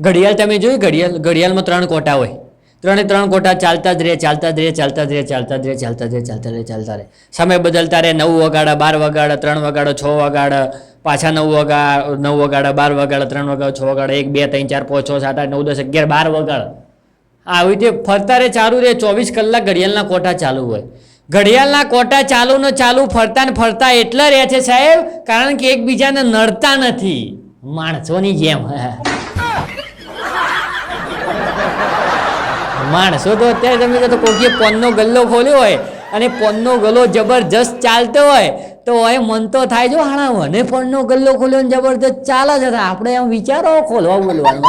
ઘડિયાળ તમે જોયું? ઘડિયાળ, ઘડિયાળમાં ત્રણ કોટા હોય. ત્રણે ત્રણ કોટા ચાલતા જ રહે, ચાલતા જ રહે, ચાલતા જ રહે, ચાલતા જ રહે, ચાલતા જ રહે, ચાલતા રહે ચાલતા રહે. સમય બદલતા રહે, નવ વગાડા, બાર વગાડા, ત્રણ વગાડો, છ વગાડા, પાછા નવ વગા, નવ વગાડા, બાર વગાડા, ત્રણ વગાડો, છ વગાડા, એક, બે, ત્રણ, ચાર, પાંચ, છ, સાત, આઠ, નવ, દસ, અગિયાર, બાર વગાડ. આવી રીતે ફરતા રહે, ચાલુ રહે, ચોવીસ કલાક ઘડિયાળના કોટા ચાલુ હોય. ઘડિયાળના કોટા ચાલુ ને ચાલુ, ફરતા ને ફરતા એટલા રહે છે સાહેબ, કારણ કે એકબીજાને નડતા નથી. માણસોની જેમ. માણસો તો અત્યારે તમે કહો તો પોનનો ગલ્લો ખોલ્યો હોય અને પોનનો ગલ્લો જબરજસ્ત ચાલતો હોય, તો હવે મન તો થાય જો, હાણા, મને પોનનો ગલ્લો ખોલ્યો ને જબરજસ્ત ચાલે છે આપણે એમ વિચારો ખોલવા બોલવાનું.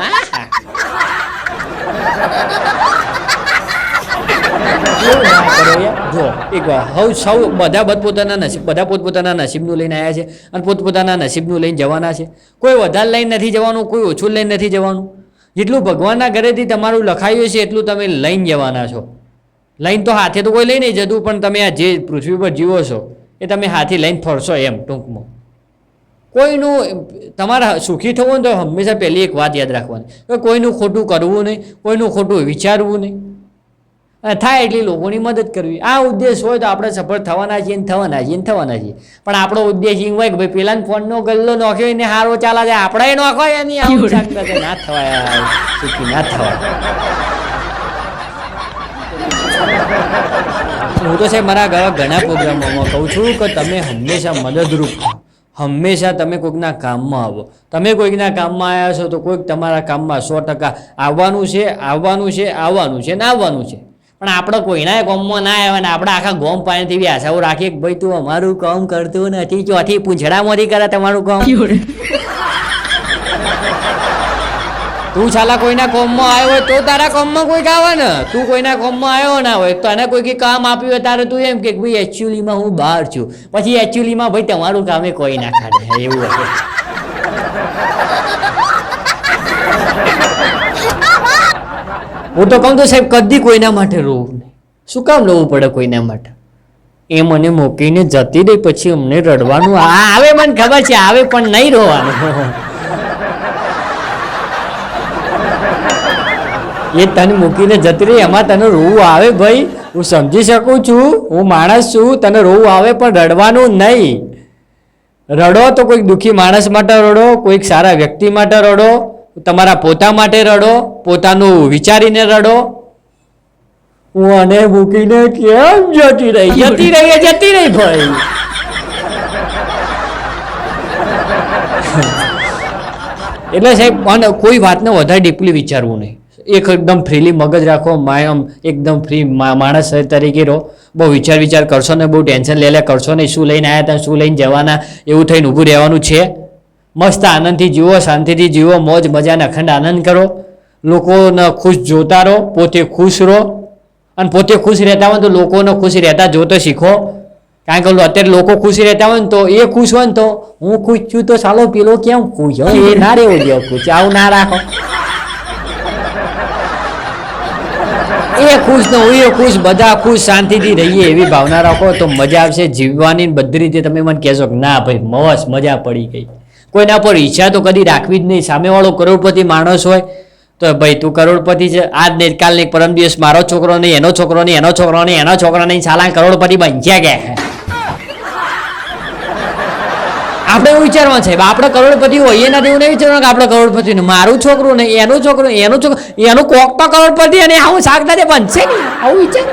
જો એક હવ, સૌ બધા પોતપોતાના નસીબ, બધા પોતપોતાના નસીબનું લઈને આવ્યા છે અને પોતપોતાના નસીબનું લઈને જવાના છે. કોઈ વધારે લઈને નથી જવાનું, કોઈ ઓછું લઈને નથી જવાનું. જેટલું ભગવાનના ઘરેથી તમારું લખાયું છે એટલું તમે લઈને જવાના છો. લઈને તો હાથે તો કોઈ લઈ નહીં જતું, પણ તમે આ જે પૃથ્વી પર જીવો છો, એ તમે હાથી લઈને ફરશો એમ ટૂંકમાં. કોઈનું તમારા સુખી થવું ને તો હંમેશા પહેલી એક વાત યાદ રાખવાની. કોઈનું ખોટું કરવું નહીં, કોઈનું ખોટું વિચારવું નહીં. થાય એટલી લોકોની મદદ કરવી. આ ઉદ્દેશ હોય તો આપણે સફળ થવાના છીએ ને થવાના છીએ ને થવાના છીએ. પણ આપણો ઉદ્દેશ એમ હોય કે ભાઈ પેલા ફોનનો ગલ્લો નોખ્યો એને હારો ચાલે જાય આપણે નોખો એની ના થવાય સુખી ના થવાય. હું તો સાહેબ મારા ઘણા ઘણા પ્રોગ્રામોમાં કહું છું કે તમે હંમેશા મદદરૂપ હંમેશા તમે કોઈકના કામમાં આવો. તમે કોઈકના કામમાં આવ્યા છો તો કોઈક તમારા કામમાં સો ટકા આવવાનું છે આવવાનું છે આવવાનું છે ને આવવાનું છે. પણ આપણે કોઈના કોમમાં ના આવ્યા ને આપણે આખા ગોમ પાણીથી બી આશાઓ રાખીએ કે ભાઈ તું અમારું કામ કરતું નથી ચોથી પૂંછડામાંથી કરે તમારું કામ. તું છાલા કોઈના કોમમાં આવ્યો હોય તો તારા કોમમાં કોઈ આવે ને. તું કોઈના કોમમાં આવ્યો ના હોય તને કોઈ કામ આપ્યું હોય તારે તું એમ કે ભાઈ એકચ્યુઅલીમાં હું બહાર છું. પછી એકચ્યુઅલીમાં ભાઈ તમારું કામે કોઈ ના ખાડે એવું હશે હું તો કહું તો સાહેબ, કદી કોઈના માટે રોવું નહીં. શું કામ રોવું પડે કોઈના માટે? એ મને મૂકીને જતી રહી, પછી અમને રડવાનું આ આવે, મને ખબર છે, આવે પણ નહીં રોવાનું. એ તને મૂકીને જતી રહી, એમાં તને રોવું આવે ભાઈ. હું સમજી શકું છું, હું માણસ છું, તને રોવું આવે પણ રડવાનું નહીં. રડો તો કોઈક દુઃખી માણસ માટે રડો, કોઈક સારા વ્યક્તિ માટે રડો. તમારા પોતા માટે રડો પોતાનું વિચારીને રડો. હું આને મૂકીને કેમ જતી રહી? જતી રહી જતી રહી ભાઈ. એટલે સાહેબ કોઈ વાતને વધારે ડીપલી વિચારવું નહીં. એક એકદમ ફ્રીલી મગજ રાખો માય આમ એકદમ ફ્રી માણસ તરીકે રહો. બહુ વિચાર વિચાર કરશો ને બહુ ટેન્શન લે લે કરશો નહીં શું લઈને આવ્યા હતા શું લઈને જવાના એવું થઈને ઊભું રહેવાનું છે. મસ્ત આનંદથી જીવો, શાંતિથી જીવો, મોજ મજાને અખંડ આનંદ કરો. લોકોને ખુશ જોતા રહો, પોતે ખુશ રહો. અને પોતે ખુશ રહેતા હોય તો લોકોને ખુશ રહેતા જોતો શીખો. કારણ કે અત્યારે લોકો ખુશ રહેતા હોય ને તો એ ખુશ હોય ને તો હું ખુશ છું તો સાલો પેલો કેમ ખુશ? હોય એ ના રહેવો જોઈએ ખુશ. આવું ના રાખો. એ ખુશ ને હું એ ખુશ. બધા ખુશ, શાંતિથી રહીએ એવી ભાવના રાખો તો મજા આવશે. જીવવાની બધી રીતે તમે મને કહેશો કે ના ભાઈ, મસ્ત મજા પડી ગઈ. કોઈના પર ઈચ્છા તો કદી રાખવી જ નહીં. સામેવાળો કરોડપતિ માણસ હોય તો ભાઈ તું કરોડપતિ છે. આજ ને કાલ પરમ દિવસ મારો છોકરો નહીં, એનો છોકરો નહીં, એનો છોકરો નહીં, એનો છોકરો નહીં, સાલા કરોડપતિ બન્યા ગયા આપણે એવું વિચારવાનું છે, આપણે કરોડપતિ હોઈએ ના એવું નહીં વિચારવાનું કે આપણે કરોડપતિ ને મારું છોકરું નહીં, એનું છોકરું એનું છોકરું એનું કોક તો કરોડપતિ અને આવું શાકભાજી બનશે નહીં. આવું વિચાર.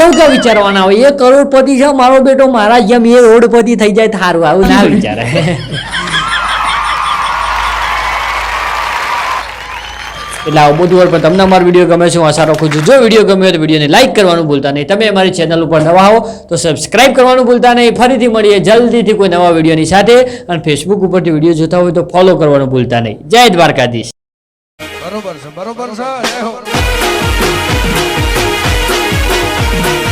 એવું તો વિચારવાના હોય? એ કરોડપતિ છે મારો બેટો મારા જેમ એ રોડપતિ થઈ જાય થારું સારું આવું ના વિચારે. એટલે આવું બધું હોય પણ તમને અમારો વીડિયો ગમે છે હું આશા રાખું છું. જો વીડિયો ગમ્યો તો વિડીયોને લાઇક કરવાનું ભૂલતા નહીં. તમે અમારી ચેનલ ઉપર નવા હો તો સબસ્ક્રાઇબ કરવાનું ભૂલતા નહીં. ફરીથી મળીએ જલ્દીથી કોઈ નવા વિડીયોની સાથે. અને ફેસબુક ઉપરથી વીડિયો જોતા હોય તો ફોલો કરવાનું ભૂલતા નહીં. જય દ્વારકાધીશ. બરોબર છે બરોબર છે જય હો